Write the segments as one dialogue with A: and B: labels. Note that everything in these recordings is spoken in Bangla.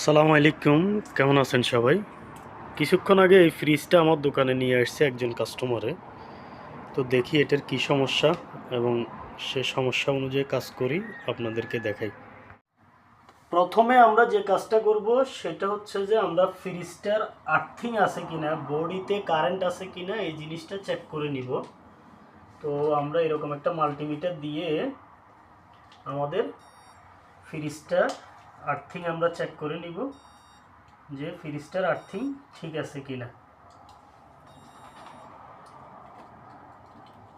A: সালাম আলাইকুম, কেমন আছেন সবাই? কিছুক্ষণ আগে এই ফ্রিজটা আমার দোকানে নিয়ে আসছে একজন কাস্টমারে তো দেখি এটার কি সমস্যা এবং সে সমস্যা অনুযায়ী কাজ করি, আপনাদেরকে দেখাই। প্রথমে আমরা যে কাজটা করব, সেটা হচ্ছে যে আমরা ফ্রিজটার আর্থিং আছে কিনা বডিতে কারেন্ট আছে কিনা, এই জিনিসটা চেক করে নিব। তো আমরা এরকম একটা মাল্টিমিটার দিয়ে আমাদের ফ্রিজটা আর্থিং আমরা চেক করে নিব যে ফ্রিজটার আর্থিং ঠিক আছে কিনা।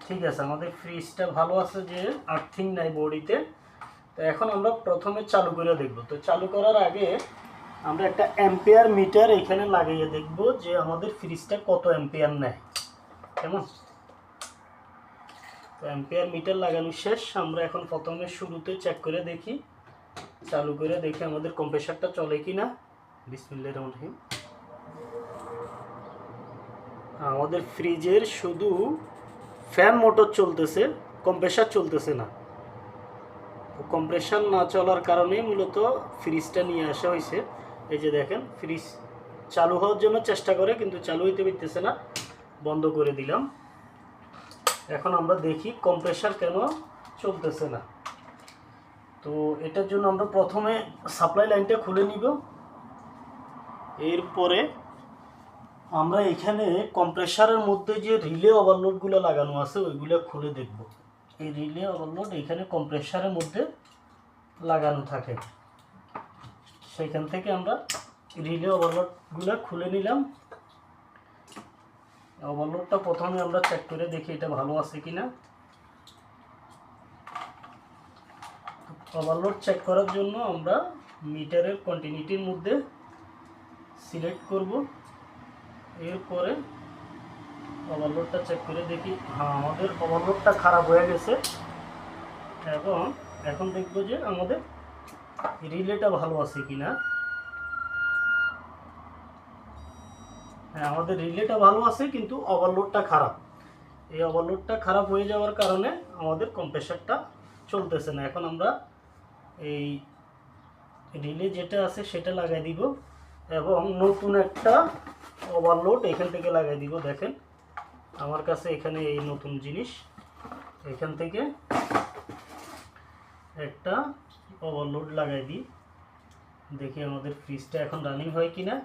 A: ঠিক আছে, আমাদের ফ্রিজটা ভালো আছে যে আর্থিং নাই বডিতে। তো এখন আমরা প্রথমে চালু করে দেখব। তো চালু করার আগে আমরা একটা অ্যাম্পিয়ার মিটার এখানে লাগিয়ে দেখব যে আমাদের ফ্রিজটা কত অ্যাম্পিয়ার নেয়। কেমন? তো অ্যাম্পিয়ার মিটার লাগানো শেষ, আমরা এখন প্রথমে শুরুতে চেক করে দেখি। চালু করে দেখি আমাদের কম্প্রেসারটা চলে কি না বিসমিল্লাহ রহমান। রহিম আমাদের ফ্রিজের শুধু ফ্যান মোটর চলতেছে কম্প্রেসার চলতেছে না। কম্প্রেসার না চলার কারণে মূলত ফ্রিজটা নিয়ে আসা হয়েছে। এই যে দেখেন ফ্রিজ চালু হওয়ার জন্য চেষ্টা করে, কিন্তু চালু হইতে পারতেছে না। বন্ধ করে দিলাম। এখন আমরা দেখি কম্প্রেসার কেন চলতেছে না। তো এটার জন্য আমরা প্রথমে সাপ্লাই লাইনটা খুলে নিব। এরপরে আমরা এখানে কম্প্রেসারের মধ্যে যে রিলে ওভারলোডগুলো লাগানো আছে, ওইগুলো খুলে দেখব। এই রিলে ওভারলোড এখানে কম্প্রেসারের মধ্যে লাগানো থাকে। সেখান থেকে আমরা রিলে ওভারলোডগুলো খুলে নিলাম। ওভারলোডটা প্রথমে আমরা চেক করে দেখি এটা ভালো আছে কিনা। ওভারলোড চেক করার জন্য আমরা মিটারের কন্টিনিউটির মধ্যে সিলেক্ট করব। এরপরে ওভারলোডটা চেক করে দেখি হ্যাঁ আমাদের ওভারলোডটা খারাপ হয়ে গেছে। এবং এখন দেখব যে আমাদের রিলেটা ভালো আছে কিনা। হ্যাঁ আমাদের রিলেটা ভালো আছে, কিন্তু ওভারলোডটা খারাপ। এই ওভারলোডটা খারাপ হয়ে যাওয়ার কারণে আমাদের কম্প্রেসারটা চলতেছে না। এখন আমরা এই রিলে যেটা আছে সেটা লাগাই দিব এবং নতুন একটা ওভারলোড এখান থেকে লাগাই দিব, দেখেন। আমার কাছে এখানে এই নতুন জিনিস। এখান থেকে একটা ওভারলোড লাগাই দিই। দেখি আমাদের ফ্রিজটা এখন রানিং হয় কি না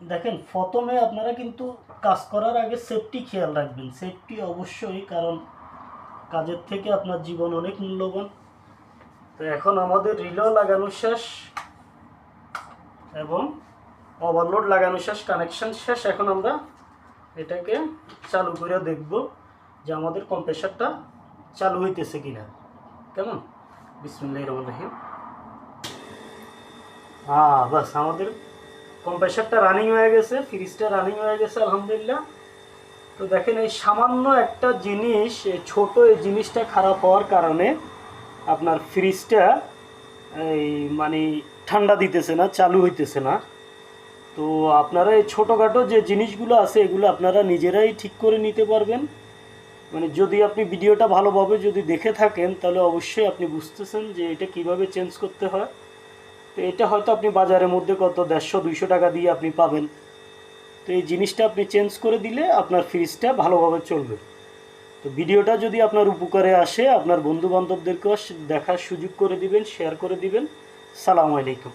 A: দেখেন, প্রথমে আপনারা কিন্তু কাজ করার আগে সেফটি খেয়াল রাখবেন। সেফটি অবশ্যই, কারণ কাজের থেকে আপনার জীবন অনেক মূল্যবান। তো এখন আমাদের রিলেও লাগানো শেষ এবং ওভারলোড লাগানো শেষ, কানেকশন শেষ। এখন আমরা এটাকে চালু করে দেখব যে আমাদের কম্প্রেসারটা চালু হইতেছে কিনা। কেমন? বিসমুল্লাহ রহমান রহিম। হ্যাঁ বাস, আমাদের কম্প্রেসারটা রানিং হয়ে গেছে ফ্রিজটা রানিং হয়ে গেছে, আলহামদুলিল্লাহ। তো দেখেন, এই সামান্য একটা জিনিস ছোট এই জিনিসটা খারাপ হওয়ার কারণে আপনার ফ্রিজটা এই মানে ঠান্ডা দিতেছে না, চালু হইতেছে না। তো আপনারা এই ছোটোখাটো যে জিনিসগুলো আছে, এগুলো আপনারা নিজেরাই ঠিক করে নিতে পারবেন। মানে যদি আপনি ভিডিওটা ভালোভাবে যদি দেখে থাকেন, তাহলে অবশ্যই আপনি বুঝতেছেন যে এটা কীভাবে চেঞ্জ করতে হয়। তো এটা হয়তো আপনি বাজারের মধ্যে কত, দেড়শো, দুইশো টাকা দিয়ে আপনি পাবেন। তো এই জিনিসটা আপনি চেঞ্জ করে দিলে আপনার ফ্রিজটা ভালোভাবে চলবে। তো ভিডিওটা যদি আপনার উপকারে আসে, আপনার বন্ধু বান্ধবদেরকেও দেখার সুযোগ করে দিবেন শেয়ার করে দিবেন। সালামু আলাইকুম।